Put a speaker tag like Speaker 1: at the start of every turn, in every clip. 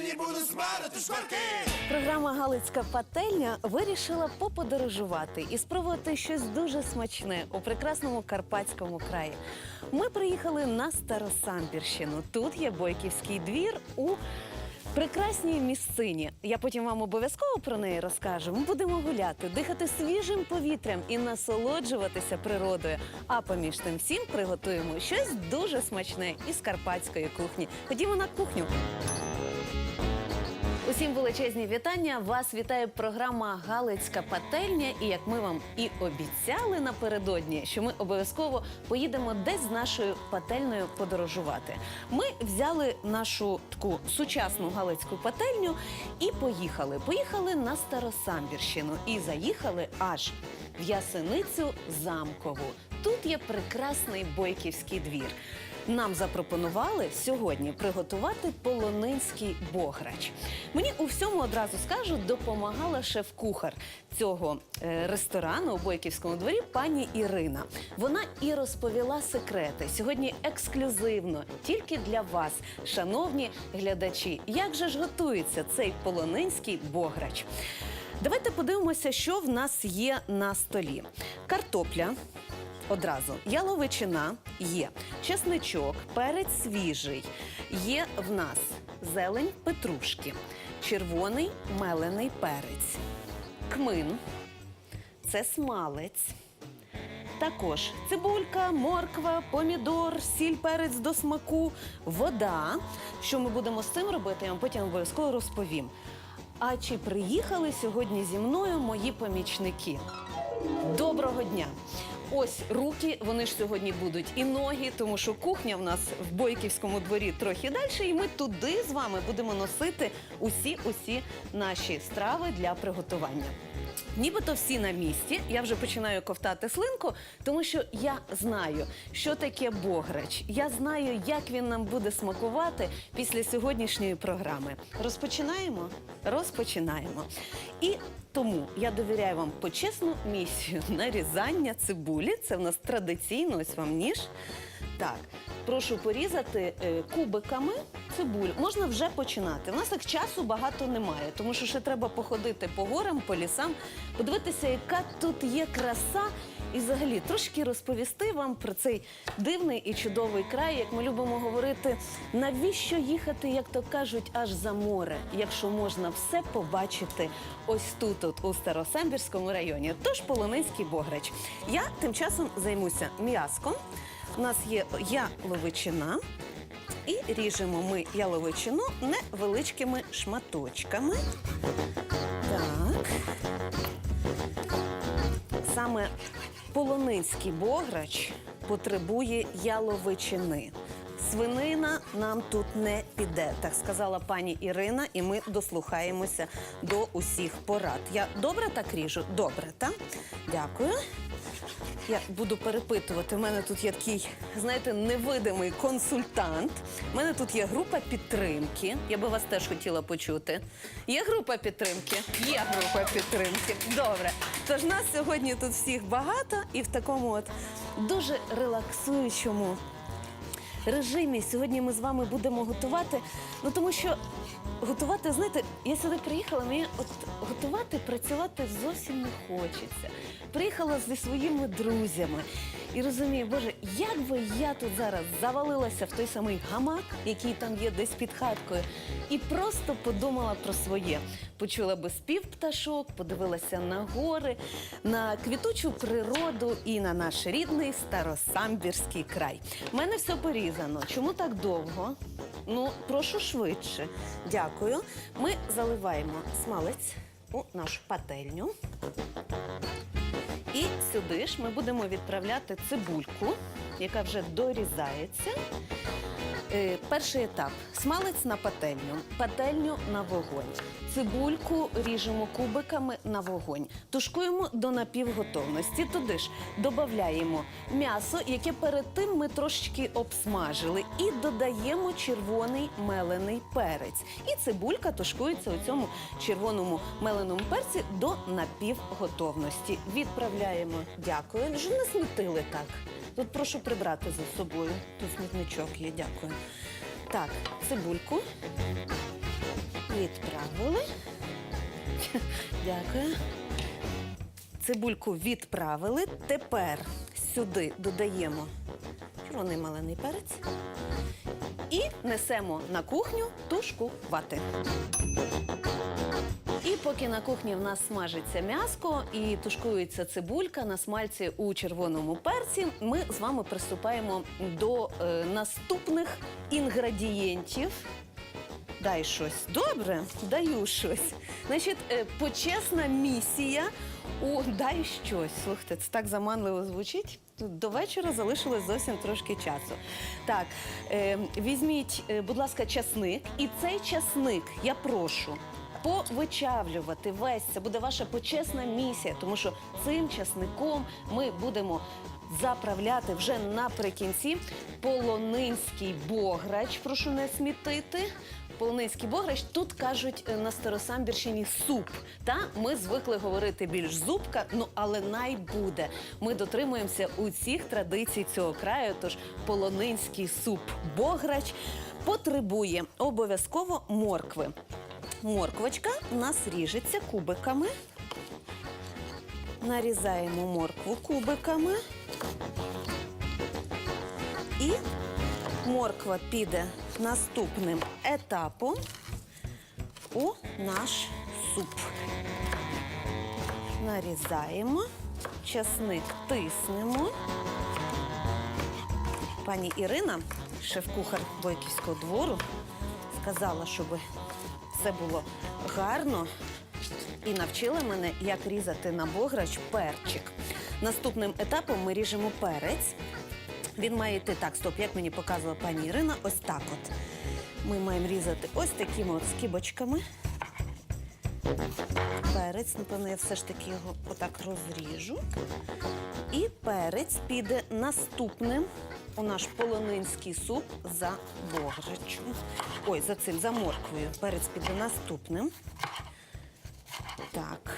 Speaker 1: пательні буду смарити шкварки.
Speaker 2: Програма Галицька пательня вирішила поподорожувати і спробувати щось дуже смачне у прекрасному карпатському краї. Ми приїхали на Старосамбірщину. Тут є Бойківський двір у прекрасній місцині. Я потім вам обов'язково про неї розкажу. Ми будемо гуляти, дихати свіжим повітрям і насолоджуватися природою. А поміж тим всім приготуємо щось дуже смачне із карпатської кухні. Ходімо на кухню. Усім величезні вітання. Вас вітає програма Галицька пательня. І як ми вам і обіцяли напередодні, що ми обов'язково поїдемо десь з нашою пательнею подорожувати. Ми взяли нашу таку сучасну галицьку пательню і поїхали. Поїхали на Старосамбірщину і заїхали аж в Ясеницю замкову. Тут є прекрасний бойківський двір. Нам запропонували сьогодні приготувати полонинський бограч. Мені у всьому одразу скажу, допомагала шеф-кухар цього е, ресторану у Бойківському дворі пані Ірина. Вона і розповіла секрети сьогодні ексклюзивно, тільки для вас, шановні глядачі. Як же ж готується цей полонинський бограч? Давайте подивимося, що в нас є на столі. Картопля, Одразу яловичина є, чесничок, перець свіжий. Є в нас зелень петрушки, червоний мелений перець, кмин, це смалець. Також цибулька, морква, помідор, сіль, перець до смаку, вода. Що ми будемо з цим робити, я вам потім обов'язково розповім. А чи приїхали сьогодні зі мною мої помічники? Доброго дня! Ось руки, вони ж сьогодні будуть і ноги, тому що кухня в нас в Бойківському дворі трохи далі, і ми туди з вами будемо носити усі усі наші страви для приготування. Нібито всі на місці. Я вже починаю ковтати слинку, тому що я знаю, що таке бограч. Я знаю, як він нам буде смакувати після сьогоднішньої програми. Розпочинаємо? Розпочинаємо. І тому я довіряю вам почесну місію нарізання цибулі. Це в нас традиційно, ось вам ніж. Так, прошу порізати е, кубиками цибулю. Можна вже починати. У нас так часу багато немає, тому що ще треба походити по горам, по лісам, подивитися, яка тут є краса. І взагалі трошки розповісти вам про цей дивний і чудовий край, як ми любимо говорити, навіщо їхати, як то кажуть, аж за море, якщо можна все побачити ось тут, от, у Старосамбірському районі. Тож Полонинський бограч. Я тим часом займуся м'яском. У нас є яловичина. І ріжемо ми яловичину невеличкими шматочками. Так. Саме полонинський бограч потребує яловичини. Свинина нам тут не піде, так сказала пані Ірина, і ми дослухаємося до усіх порад. Я добре так ріжу? Добре, так? Дякую. Я буду перепитувати. У мене тут є такий, знаєте, невидимий консультант. У мене тут є група підтримки. Я би вас теж хотіла почути. Є група підтримки? Є група підтримки. Добре. Тож нас сьогодні тут всіх багато і в такому от дуже релаксуючому режимі. Сьогодні ми з вами будемо готувати. Ну тому що готувати, знаєте, я сюди приїхала, мені от готувати, працювати зовсім не хочеться. Приїхала зі своїми друзями і розумію, боже, як би я тут зараз завалилася в той самий гамак, який там є десь під хаткою, і просто подумала про своє. Почула би спів пташок, подивилася на гори, на квітучу природу і на наш рідний старосамбірський край. У мене все порізано. Чому так довго? Ну, прошу швидше. Дякую. Ми заливаємо смалець у нашу пательню. І сюди ж ми будемо відправляти цибульку, яка вже дорізається. Е, перший етап смалець на пательню, пательню на вогонь. Цибульку ріжемо кубиками на вогонь. Тушкуємо до напівготовності. Туди ж додаємо м'ясо, яке перед тим ми трошечки обсмажили, і додаємо червоний мелений перець. І цибулька тушкується у цьому червоному меленому перці до напівготовності. Відправляємо. Дякую. Вже не смітили так. Тут прошу прибрати за собою. Тут смітничок є, дякую. Так, цибульку. Відправили. Дякую. Цибульку відправили. Тепер сюди додаємо червоний малений перець і несемо на кухню тушкувати. І поки на кухні в нас смажиться м'яско і тушкується цибулька на смальці у червоному перці, ми з вами приступаємо до е, наступних інгредієнтів. Дай щось. Добре, даю щось. Значить, е, почесна місія у дай щось. Слухайте, це так заманливо звучить. Тут До вечора залишилось зовсім трошки часу. Так, е, візьміть, е, будь ласка, часник, і цей часник я прошу. Повичавлювати весь це буде ваша почесна місія, тому що цим часником ми будемо заправляти вже наприкінці полонинський бограч. Прошу не смітити. Полонинський бограч тут кажуть е, на Старосамбірщині суп. Та ми звикли говорити більш зубка, ну але най буде. Ми дотримуємося усіх традицій цього краю. Тож полонинський суп бограч потребує обов'язково моркви. Морквочка у нас ріжеться кубиками. Нарізаємо моркву кубиками. І морква піде наступним етапом у наш суп. Нарізаємо, часник тиснемо. Пані Ірина, шеф-кухар Бойківського двору, сказала, щоб все було гарно і навчила мене, як різати на бограч перчик. Наступним етапом ми ріжемо перець. Він має йти так, стоп, як мені показувала пані Ірина, ось так от. Ми маємо різати ось такими от скибочками. Перець, напевно, я все ж таки його отак розріжу. І перець піде наступним у наш полонинський суп за бограчем. Ой, за цим, за морквою. Перець піде наступним. Так.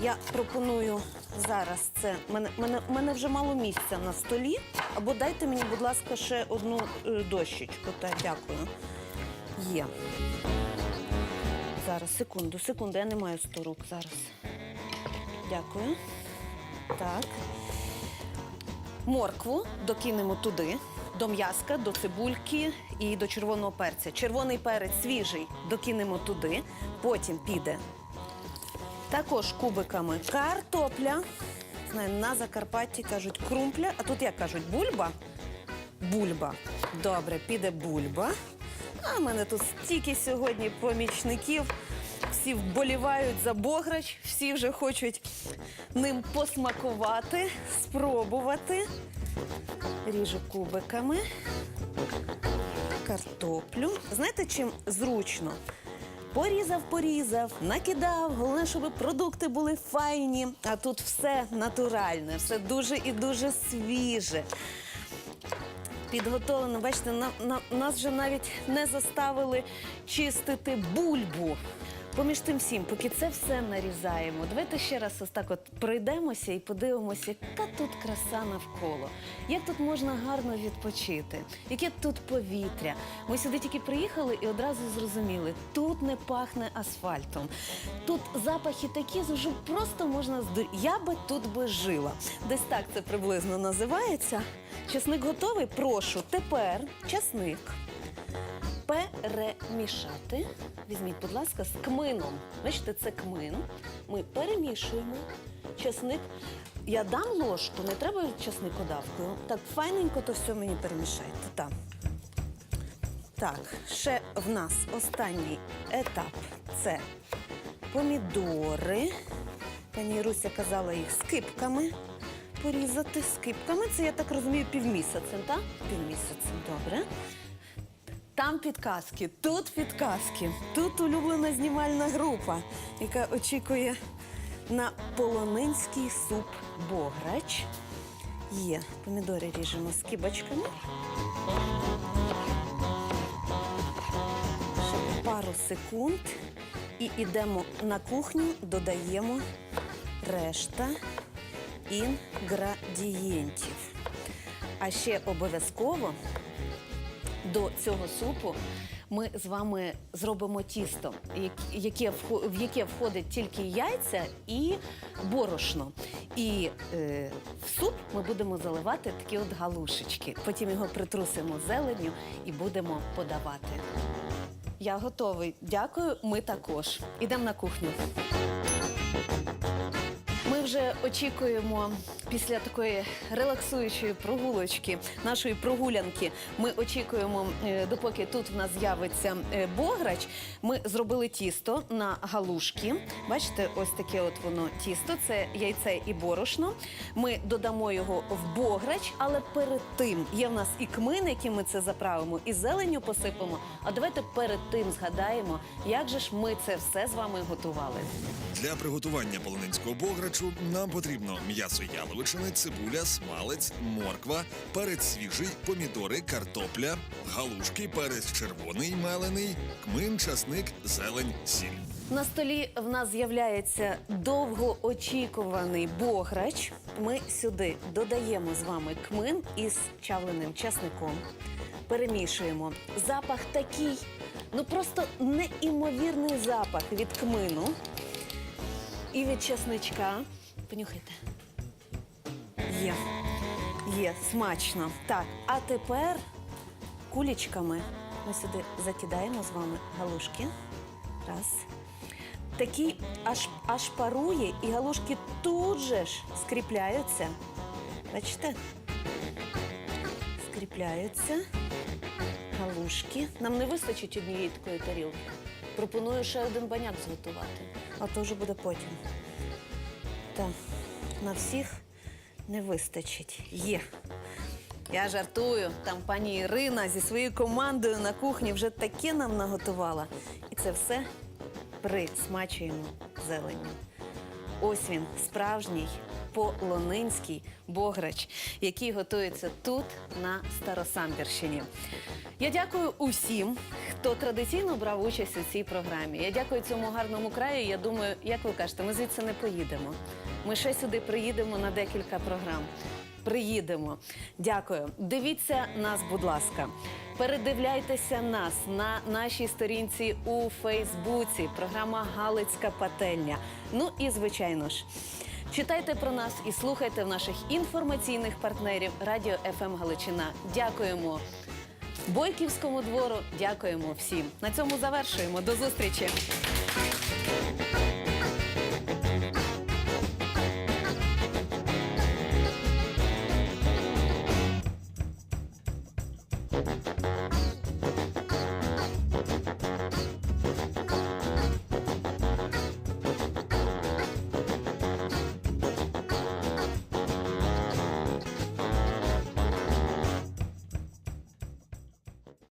Speaker 2: Я пропоную зараз це. Мене, мене, мене вже мало місця на столі. Або дайте мені, будь ласка, ще одну е, дощечку. Так, дякую. Є. Зараз, секунду, секунду, я не маю сто рук зараз. Дякую. Так. Моркву докинемо туди, до м'яска, до цибульки і до червоного перця. Червоний перець свіжий докинемо туди, потім піде також кубиками картопля. Знаю, на Закарпатті кажуть крумпля, а тут як кажуть бульба. Бульба. Добре, піде бульба. А мене тут стільки сьогодні помічників. Всі вболівають за бограч, всі вже хочуть ним посмакувати, спробувати. Ріжу кубиками. Картоплю. Знаєте, чим зручно? Порізав, порізав, накидав. Головне, щоб продукти були файні. А тут все натуральне, все дуже і дуже свіже. Підготовлено, бачите, на, на, нас вже навіть не заставили чистити бульбу. Поміж тим всім, поки це все нарізаємо, давайте ще раз ось так от пройдемося і подивимося, яка тут краса навколо, як тут можна гарно відпочити, яке тут повітря. Ми сюди тільки приїхали і одразу зрозуміли, тут не пахне асфальтом. Тут запахи такі, що просто можна зду... Я би тут би жила. Десь так це приблизно називається. Часник готовий? Прошу. Тепер часник перемішати. Візьміть, будь ласка, з кмином. Бачите, це кмин. Ми перемішуємо часник. Я дам ложку, не треба часникодавкою. Так, файненько то все мені перемішайте. Там. Так, ще в нас останній етап це помідори. Пані Руся казала їх скипками порізати. Скипками. Це, я так розумію, півмісяцем, так? Півмісяцем, добре. Там підказки, тут підказки, тут улюблена знімальна група, яка очікує на полонинський суп бограч. Є. Помідори ріжемо скибочками. Ще пару секунд. І йдемо на кухню, додаємо решта інгредієнтів. А ще обов'язково до цього супу ми з вами зробимо тісто, яке в яке входить тільки яйця і борошно. І е, в суп ми будемо заливати такі от галушечки. Потім його притрусимо зеленню і будемо подавати. Я готовий. Дякую. Ми також. Ідемо на кухню. Ми вже очікуємо після такої релаксуючої прогулочки, нашої прогулянки. Ми очікуємо, е, допоки тут в нас з'явиться е, бограч. Ми зробили тісто на галушки. Бачите, ось таке от воно тісто. Це яйце і борошно. Ми додамо його в бограч, але перед тим є в нас і кмин, яким ми це заправимо, і зеленню посипемо. А давайте перед тим згадаємо, як же ж ми це все з вами готували.
Speaker 1: Для приготування полонинського бограчу нам потрібно м'ясо яловичини, цибуля, смалець, морква, перець свіжий, помідори, картопля, галушки, перець червоний мелений, кмин, часник, зелень, сіль.
Speaker 2: На столі в нас з'являється довгоочікуваний бограч. Ми сюди додаємо з вами кмин із чавленим часником. Перемішуємо. Запах такий, ну просто неймовірний запах від кмину і від часничка. Понюхайте. Є. Є, смачно. Так, а тепер кулічками ми сюди закидаємо з вами галушки. Раз. Такий аж, аж парує, і галушки тут же ж скріпляються. Бачите? Скріпляються. Галушки. Нам не вистачить однієї такої тарілки. Пропоную ще один баняк зготувати. А то вже буде потім. Так, на всіх не вистачить. Є. Я жартую. Там пані Ірина зі своєю командою на кухні вже таке нам наготувала. І це все присмачуємо зеленню. Ось він, справжній полонинський бограч, який готується тут, на Старосамбірщині. Я дякую усім, хто традиційно брав участь у цій програмі. Я дякую цьому гарному краю. Я думаю, як ви кажете, ми звідси не поїдемо. Ми ще сюди приїдемо на декілька програм. Приїдемо. Дякую. Дивіться нас, будь ласка. Передивляйтеся нас на нашій сторінці у Фейсбуці. Програма Галицька пательня. Ну і звичайно ж. Читайте про нас і слухайте в наших інформаційних партнерів Радіо ФМ Галичина. Дякуємо Бойківському двору. Дякуємо всім. На цьому завершуємо. До зустрічі.